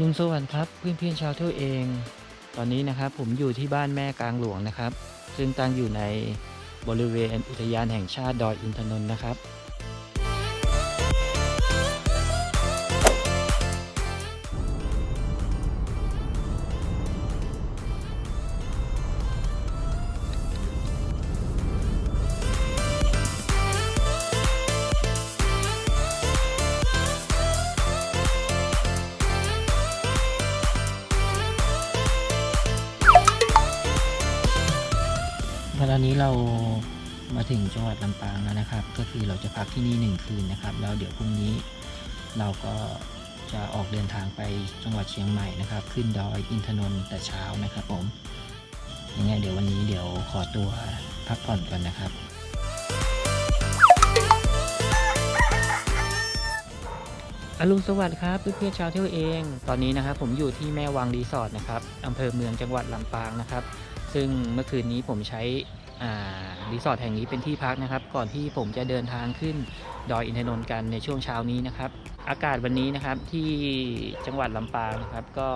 ลุงสวัสดิ์ครับเพื่อนเพื่อนๆชาวเที่ยวเอง ตอนนี้นะครับผมอยู่ที่บ้านแม่กลางหลวงนะครับ ซึ่งตั้งอยู่ในบริเวณอุทยานแห่งชาติดอยอินทนนท์นะครับ ตอนนี้เรามาถึงจังหวัดลำปางแล้วนะครับ ก็คือเราจะพักที่นี่หนึ่งคืนนะครับ แล้วเดี๋ยวพรุ่งนี้เราก็จะออกเดินทางไปจังหวัดเชียงใหม่นะครับ ขึ้นดอยอินทนนท์แต่เช้านะครับผมยังไงเดี๋ยววันนี้เดี๋ยวขอตัวพักผ่อนก่อนนะครับ อรุณสวัสดิ์ครับเพื่อนๆชาวเที่ยวเอง ตอนนี้นะครับผมอยู่ที่แม่วังรีสอร์ทนะครับอำเภอเมืองจังหวัดลำปางนะครับ ซึ่งเมื่อคืนนี้ผมใช้ รีสอร์ทแห่งนี้เป็นที่พักนะครับ ก่อนที่ผมจะเดินทางขึ้นดอยอินทนนท์กันในช่วงเช้านี้นะครับ อากาศวันนี้นะครับที่จังหวัดลำปางนะครับ ก็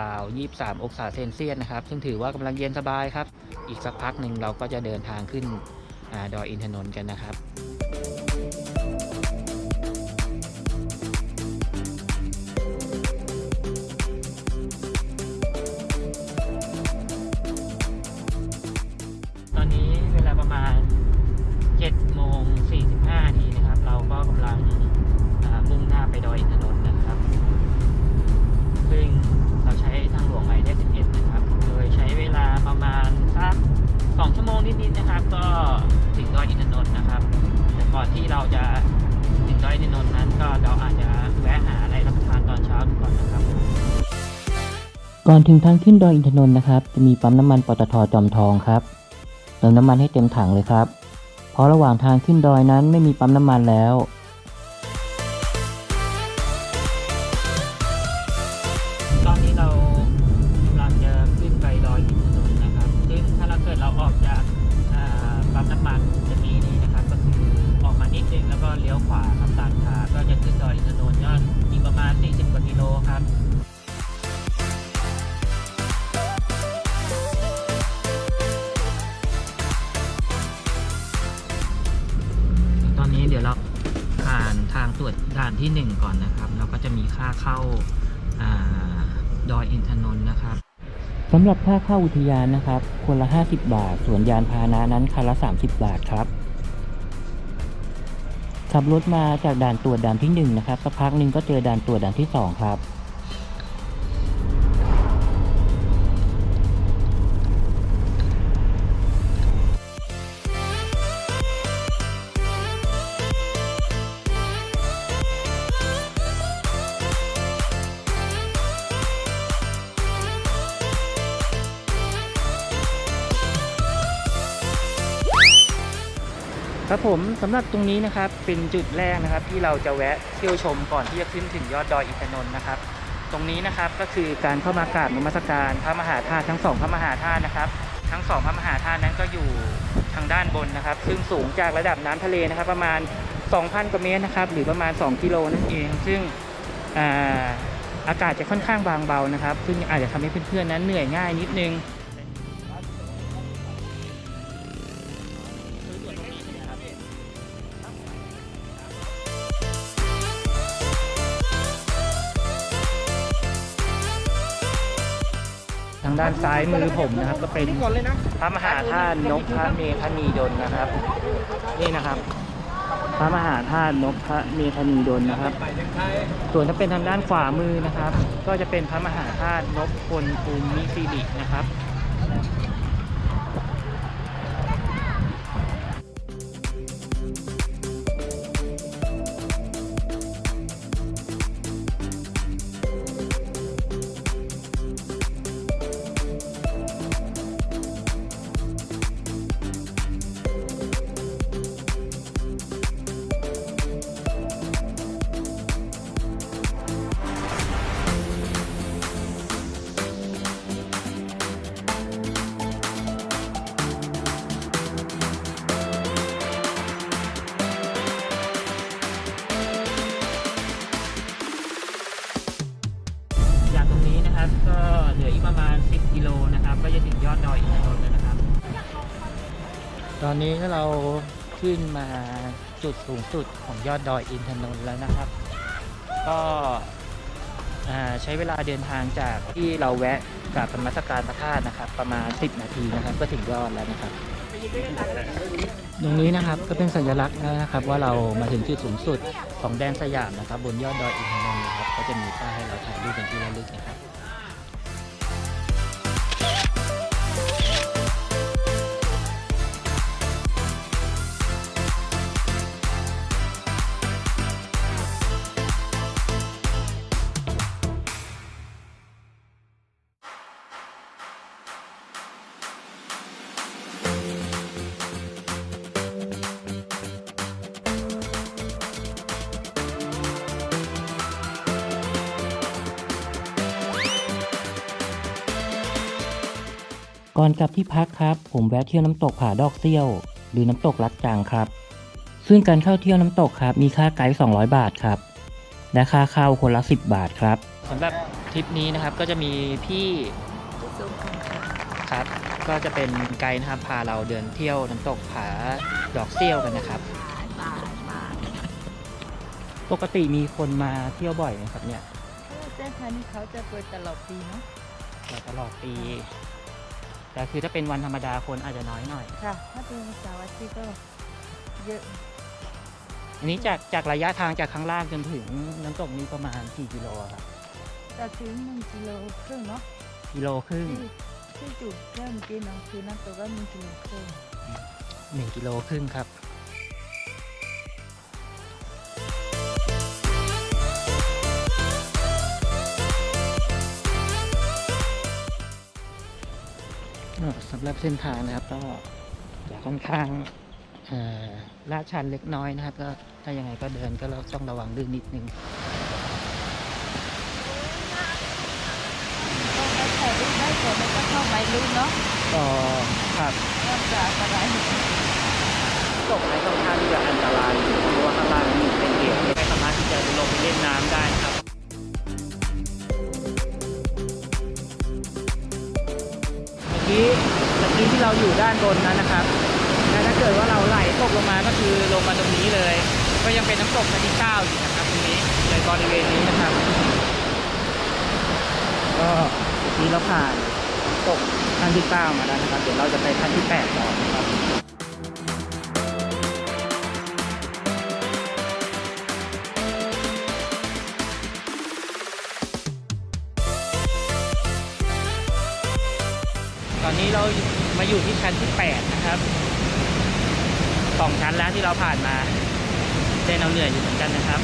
ราวๆ23 องศาเซนเซียสนะครับ ซึ่งถือว่ากำลังเย็นสบายครับ อีกสักพักหนึ่งเราก็จะเดินทางขึ้นอดอยอินทนนท์กันนะครับ นิดๆนะครับ ก็ถึงดอยอินทนนท์นะครับ แต่ก่อนที่เราจะถึงดอยอินทนนท์นั้นก็เราอาจจะแวะหาอะไรรับประทานตอนเช้าดูก่อนนะครับ ก่อนถึงทางขึ้นดอยอินทนนท์นะครับ จะมีปั๊มน้ำมันปตทจอมทองครับ เติมน้ำมันให้เต็มถังเลยครับเพราะระหว่างทางขึ้นดอยนั้นไม่มีปั๊มน้ำมันแล้วตอนนี้เรากำลังจะขึ้นไปดอยอินทนนท์นะครับ ซึ่งถ้าเราเกิดเราออกจากอ่า ปั๊มน้ำมันจะมีนี่นะครับก็คือออกมานิดนึงแล้วก็เลี้ยวขวาครับตามทางก็จะขึ้นดอยอินทนนท์ยอดอีกประมาณ 40 กว่ากิโลครับตอนนี้เดี๋ยวเราผ่านทางตรวจด่านที่ 1 ก่อนนะครับแล้วก็จะมีค่าเข้าอาดอยอินทนนท์นะครับ สำหรับค่าเข้าอุทยานนะครับ คนละ 50 บาท ส่วนยานพาหนะนั้นคันละ 30 บาทครับ ขับรถมาจากด่านตรวจด่านที่ 1 นะครับสักพักหนึ่งก็เจอด่านตรวจด่านที่ 2 ครับ ครับผมสำหรับตรงนี้นะครับเป็นจุดแรกนะครับที่เราจะแวะเที่ยวชมก่อนที่จะขึ้นถึงยอดดอยอินทนนท์นะครับ ตรงนี้นะครับก็คือการเข้ามากราบนมัสการพระมหาธาตุทั้งสองพระมหาธาตุนะครับ ทั้งสองพระมหาธาตุนั้นก็อยู่ทางด้านบนนะครับ ซึ่งสูงจากระดับน้ำทะเลนะครับ ประมาณ 2,000 กว่าเมตรนะครับ หรือประมาณ 2 กิโลนั่นเอง ซึ่งอ่าอากาศจะค่อนข้างบางเบานะครับ ซึ่งอาจจะทำให้เพื่อนๆนั้นเหนื่อยง่ายนิดนึง ด้านซ้ายมือผมนะครับ ก็เป็นพระมหาธาตุนพพระเมธานีดลนะครับ นี่นะครับ พระมหาธาตุนพพระเมธานีดลนะครับ ส่วนถ้าเป็นทางด้านขวามือนะครับ ก็จะเป็นพระมหาธาตุนพพลภูมิสิรินะครับ นะครับ ก็เหลืออีกประมาณ 10 กิโลนะครับ ก็จะถึงยอดดอยอินทนนท์แล้วนะครับ ตอนนี้เราขึ้นมาจุดสูงสุดของยอดดอยอินทนนท์แล้วนะครับ ก็ใช้เวลาเดินทางจากที่เราแวะกราบธรรมสการพระธาตุนะครับ ประมาณ 10 นาทีนะครับ ก็ถึงยอดแล้วนะครับ ตรงนี้นะครับก็เป็นสัญลักษณ์นะครับ ว่าเรามาถึงจุดสูงสุดของแดนสยามนะครับ บนยอดดอยอินทนนท์นะครับ ก็จะมีป้ายให้เราถ่ายรูปเป็นที่ระลึกนะครับ ก่อนกลับที่พักครับ ผมแวะเที่ยวน้ำตกผาดอกเซี่ยว หรือน้ำตกลัดจังครับ ซึ่งการเข้าเที่ยวน้ำตกครับ มีค่าไกด์200 บาทครับ และค่าเข้าคนละ 10 บาทครับสำหรับทริปนี้นะครับก็จะมีพี่ครับ ก็จะเป็นไกด์นะครับพาเราเดินเที่ยวน้ำตกผาดอกเซี่ยวกันนะครับ ปกติมีคนมาเที่ยวบ่อยไหมครับเนี่ยเส้นทางนี้เขาจะเปิดตลอดปีเนาะตลอดปี แต่คือถ้าเป็นวันธรรมดาคนอาจจะน้อยหน่อย ค่ะ ถ้าเป็นเสาร์อาทิตย์ก็เยอะอันนี้จากจากระยะทางจากข้างล่างจนถึงน้ำตกนี้ประมาณกี่กิโลอะครับแต่ถึงหนึ่งกิโลครึ่งเนาะกิโลครึ่งที่ที่จุดเริ่มกินเนาะคือน้ำตกก็หนึ่งกิโลครึ่ง หนึ่งกิโลครึ่งครับ สำหรับเส้นทางนะครับ ก็จะค่อนข้างเอ่อลาดชันเล็กน้อยนะครับ ก็ถ้ายังไงก็เดินก็เราต้องระวังลื่นนิดนึงก็ไปถ่ายรูปได้แต่ไม่ต้องเข้าไปลึกเนาะก็ครับก็จะอันตรายตกในค่อนข้างที่จะอันตรายอยู่ อกี้ที่เราอยู่ด้านบนนั้นนะครับและถ้าเกิดว่าเราไหลตกลงมาก็คือลงมาตรงนี้เลย ก็ยังเป็นน้ำตกชั้นที่เก้าอยู่นะครับตรงนี้ในบริเวณนี้นะครับ ก็เมื่อกี้เราผ่านตกขั้นที่เก้ามาแล้วนะครับ เดี๋ยวเราจะไปขั้นที่แปดต่อนะครับตอนนี้เรา มาอยู่ที่ชั้นที่ 8 นะครับสองชั้นแล้วที่เราผ่านมาเต้นเอาเหนื่อยอยู่เหมือนกันนะครับ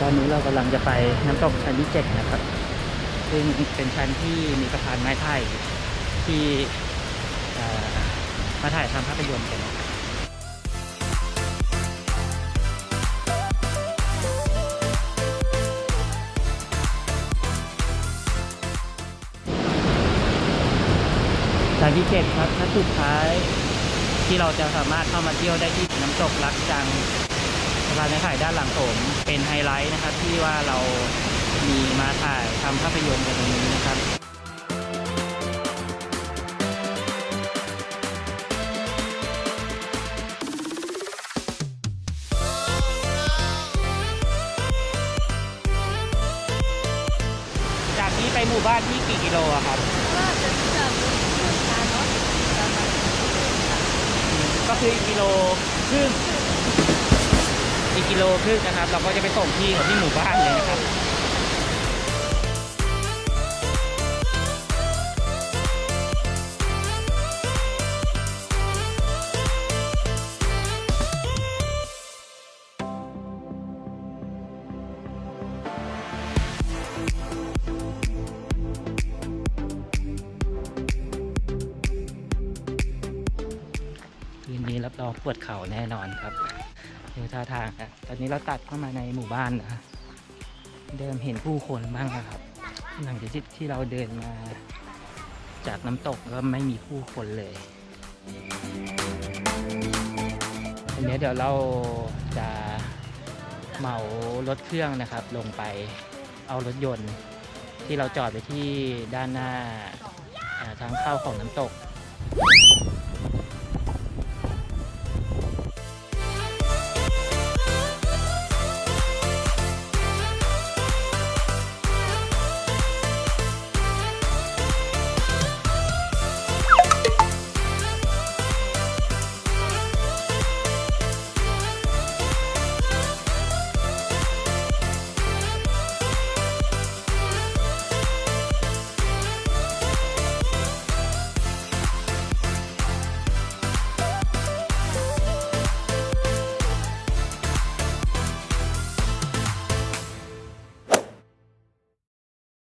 ตอนนี้เรากำลังจะไปน้ำตกชั้นที่ 7 นะครับ ซึ่งเป็นชั้นที่มีสะพานไม้ไผ่ที่มาถ่ายทำภาพยนตร์กัน ที่เจ็ดครับชั้นสุดท้ายที่เราจะสามารถเข้ามาเที่ยวได้ที่น้ำตกลักจังสะพานไม้ไผ่ด้านหลังผมเป็นไฮไลท์นะครับ ที่ว่าเรามีมาถ่ายทำภาพยนตร์กันตรงนี้นะครับจากนี้ไปหมู่บ้านที่กี่กิโลครับ ก็จะจะมีเส้นทางเนาะประมาณ ก็คืออีกกิโลครึ่งอีกกิโลครึ่งนะครับ เราก็จะไปส่งที่ที่หมู่บ้านเลยนะครับ ปวดเข่าแน่นอนครับดูท่าทางนะตอนนี้เราตัดเข้ามาในหมู่บ้านนะเดิมเห็นผู้คนบ้างนะครับ หลังจากที่ที่เราเดินมา จากน้ำตกก็ไม่มีผู้คนเลยเนี้ยเดี๋ยวเราจะเหมารถเครื่องนะครับ ลงไปเอารถยนต์ ที่เราจอดไปที่ด้านหน้าทางเข้าของน้ำตก